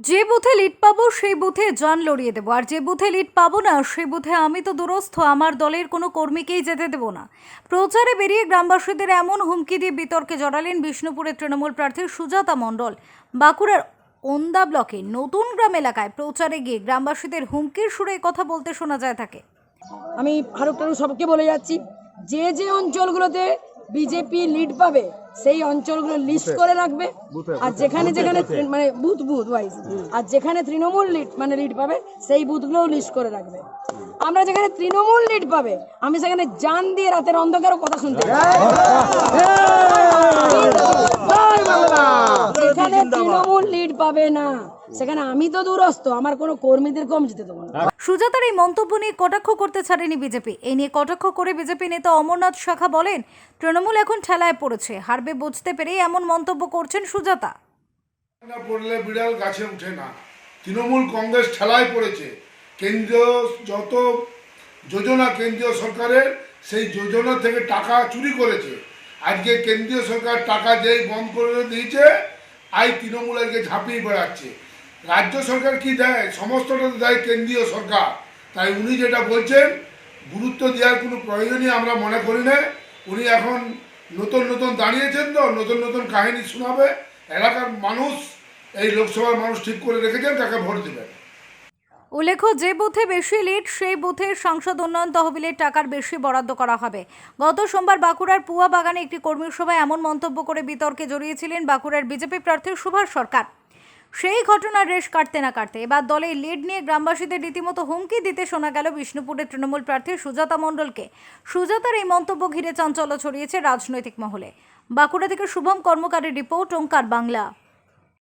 যে বুথে লিড পাবো, সেই বুথে জান লড়িয়ে দেবো। আর যে বুথে লিড পাবো না, সেই বুথে আমি তো দুরস্থ, আমার দলের কোনো কর্মীকেই যেতে দেবো না। প্রচারে বেরিয়ে গ্রামবাসীদের এমন হুমকি দিয়ে বিতর্কে জড়ালেন বিষ্ণুপুরের তৃণমূল প্রার্থী সুজাতা মণ্ডল। বাঁকুড়ার ওন্দা ব্লকে নতুন গ্রাম এলাকায় প্রচারে গিয়ে গ্রামবাসীদের হুমকির সুরে কথা বলতে শোনা যায় থাকে। আমি ফারুক সবকে বলে যাচ্ছি, যে যে অঞ্চলগুলোতে বিজেপি লিড পাবে সেই অঞ্চলগুলো লিস্ট করে রাখবে। আর যেখানে যেখানে মানে বুথ বুথ ওয়াইজ আর যেখানে তৃণমূল লিড মানে লিড পাবে সেই বুথগুলোও লিস্ট করে রাখবে। আমরা যেখানে তৃণমূল লিড পাবে আমি সেখানে জান দিয়ে রাতের অন্ধকারও কথা শুনতে তৃণমূল লিড পাবে না। সেখানে আমি তো দূরস্থ আমার কোনো কর্মীদের কম যেতে দেবো না। সুজাতার এই মন্তব্য নিয়ে কটাক্ষ করতে ছাড়েনি বিজেপি। এই নিয়ে কটাক্ষ করে বিজেপি নেতা অমরনাথ শাখা বলেন তৃণমূল এখন ঠেলায় পড়েছে হারবে বুঝতে পেরেই এমন মন্তব্য করছেন সুজাতা। না পড়লে বিড়াল গাছে উঠে না। তৃণমূল কংগ্রেস ঠেলায় পড়েছে। কেন্দ্রীয় যত যোজনা কেন্দ্রীয় সরকারের সেই যোজনা থেকে টাকা চুরি করেছে। আজকে কেন্দ্রীয় সরকার টাকা যেই বন্ধ করে দিয়েছে আই তৃণমূল আজকে ঝাঁপিয়ে বেড়াচ্ছে। রাজ্য সরকার কি দেয় সমস্তটা তো দেয় কেন্দ্রীয় সরকার। তাই উনি যেটা বলছেন, গুরুত্ব দেওয়ার কোনো প্রয়োজনই আমরা মনে করি না। উনি এখন নতুন নতুন দাঁড়িয়েছেন তো, নতুন নতুন কাহিনী শোনাবে। এলাকার মানুষ, এই লোকসভার মানুষ ঠিক করে রেখেছেন, তাকে ভোট দেবেন। উল্লেখ্য, যে বুথে বেশি লিড, সেই বুথে সংসদ উন্নয়ন তহবিলের টাকার বেশি বরাদ্দ করা হবে। গত সোমবার বাঁকুড়ার পুয়া বাগানে একটি কর্মী সভায় এমন মন্তব্য করে বিতর্কে জড়িয়েছিলেন বাঁকুড়ার বিজেপি প্রার্থী সুভাষ সরকার। সেই ঘটনার রেশ কাটতে না কাটতে এবার দলে লিড নিয়ে গ্রামবাসীদের রীতিমতো হুমকি দিতে শোনা গেল বিষ্ণুপুরের তৃণমূল প্রার্থী সুজাতা মণ্ডলকে। সুজাতার এই মন্তব্য ঘিরে চাঞ্চল্য ছড়িয়েছে রাজনৈতিক মহলে। বাঁকুড়া থেকে শুভম কর্মকারের রিপোর্ট, ওঙ্কার বাংলা।